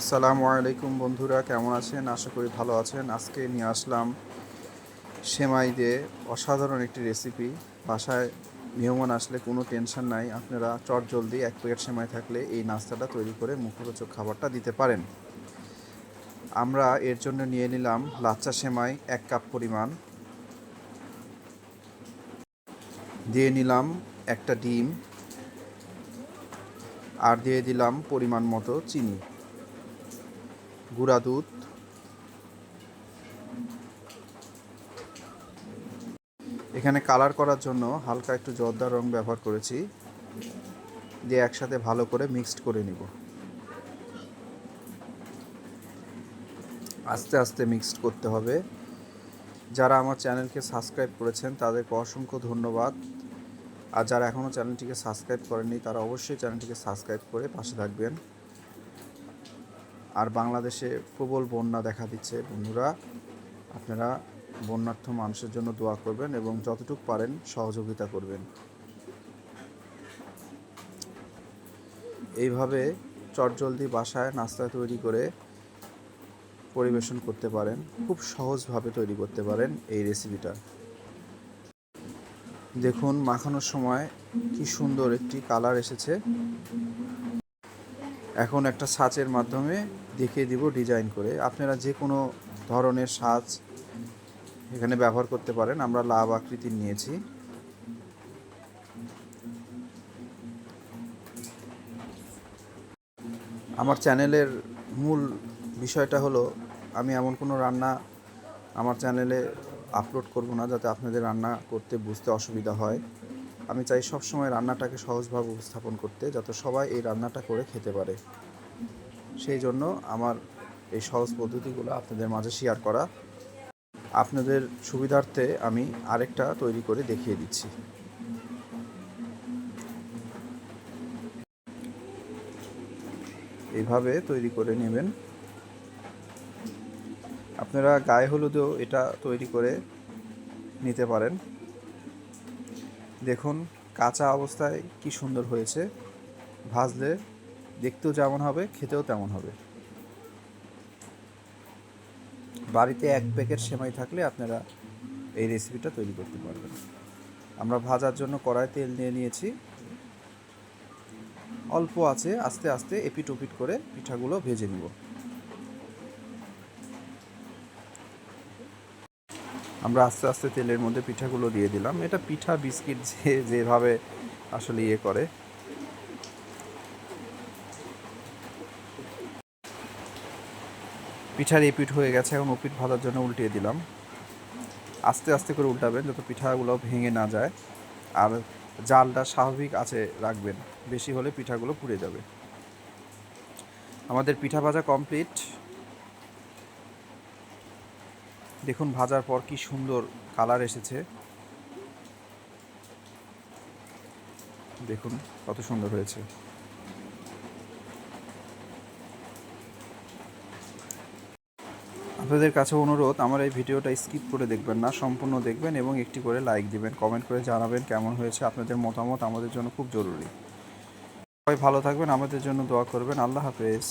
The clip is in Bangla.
আসসালামু আলাইকুম বন্ধুরা, কেমন আছেন? আশা করি ভালো আছেন। আজকে নিয়ে আসলাম সেমাই দিয়ে অসাধারণ একটি রেসিপি বাসায় মেহমান আসলে কোনো টেনশন নাই। আপনারা চট জলদি এক প্যাকেট সেমাই থাকলে এই নাস্তাটা তৈরি করে মুখরোচক খাবারটা দিতে পারেন। আমরা এর জন্য নিয়ে নিলাম লাচ্চা সেমাই এক কাপ পরিমাণ। দিয়ে নিলাম একটা ডিম। আর দিয়ে দিলাম পরিমাণ মতো চিনি। গুঁড়া দুধ। এখানে কালার করার জন্য হালকা একটু জর্দার রং ব্যবহার করেছি। দিয়ে একসাথে ভালো করে মিক্সড করে নিব। আস্তে আস্তে মিক্সড করতে হবে। যারা আমার চ্যানেলকে সাবস্ক্রাইব করেছেন, তাদেরকে অসংখ্য ধন্যবাদ। আর যারা এখনও চ্যানেলটিকে সাবস্ক্রাইব করেননি, তারা অবশ্যই চ্যানেলটিকে সাবস্ক্রাইব করে পাশে থাকবেন। আর বাংলাদেশে প্রবল বন্যা দেখা দিচ্ছে। বন্ধুরা, আপনারা বন্যার্থ মানুষের জন্য দোয়া করবেন এবং যতটুকু পারেন সহযোগিতা করবেন। এইভাবে চটজলদি বাসায় নাস্তা তৈরি করে পরিবেশন করতে পারেন। খুব সহজভাবে তৈরি করতে পারেন এই রেসিপিটা দেখুন, মাখানোর সময় কি সুন্দর একটি কালার এসেছে। এখন একটা সাচের মাধ্যমে দেখিয়ে দিব ডিজাইন করে। আপনারা যে কোনো ধরনের সাজ এখানে ব্যবহার করতে পারেন। আমরা লাভ আকৃতির নিয়েছি। আমার চ্যানেলের মূল বিষয়টা হলো, আমি এমন কোনো রান্না আমার চ্যানেলে আপলোড করব না যাতে আপনাদের রান্না করতে বুঝতে অসুবিধা হয়। আমি চাই সব সময় রান্নাটাকে সহজভাবে উপস্থাপন করতে, যাতে সবাই এই রান্নাটা করে খেতে পারে। সেই জন্য আমার এই সহজ পদ্ধতিগুলো আপনাদের মাঝে শেয়ার করা। আপনাদের সুবিধার্থে আমি আরেকটা তৈরি করে দেখিয়ে দিচ্ছি। এইভাবে তৈরি করে নেবেন। আপনারা গায়ে হলুদেও এটা তৈরি করে নিতে পারেন। দেখুন কাঁচা অবস্থায় কি সুন্দর হয়েছে। ভাজলে দেখতেও যেমন হবে, খেতেও তেমন হবে। বাড়িতে এক প্যাকেট সেমাই থাকলে আপনারা এই রেসিপিটা তৈরি করতে পারবেন। আমরা ভাজার জন্য কড়াই তেল নিয়ে নিয়েছি। অল্প আছে, আস্তে আস্তে এপিট ওপিট করে পিঠাগুলো ভেজে নিব। আমরা আস্তে আস্তে তেলের মধ্যে পিঠাগুলো দিয়ে দিলাম। এটা পিঠা, বিস্কিট যে, যেভাবে আসলে ইয়ে করে। পিঠার এপিট হয়ে গেছে, এখন ওপিট ভাজার জন্য উল্টিয়ে দিলাম। আস্তে আস্তে করে উল্টাবেন, যত পিঠাগুলো ভেঙে না যায়। আর জালটা স্বাভাবিক আছে, রাখবেন। বেশি হলে পিঠাগুলো পুড়ে যাবে। আমাদের পিঠা ভাজা কমপ্লিট। দেখুন ভাজার পর কি সুন্দর কালার এসেছে। দেখুন কত সুন্দর হয়েছে। আপনাদের কাছে অনুরোধ, আমার এই ভিডিওটা স্কিপ করে দেখবেন না, সম্পূর্ণ দেখবেন এবং একটি করে লাইক দিবেন, কমেন্ট করে জানাবেন কেমন হয়েছে, আপনাদের মতামত আমাদের জন্য খুব জরুরি। সবাই ভালো থাকবেন, আমাদের জন্য দোয়া করবেন, আল্লাহ হাফেজ।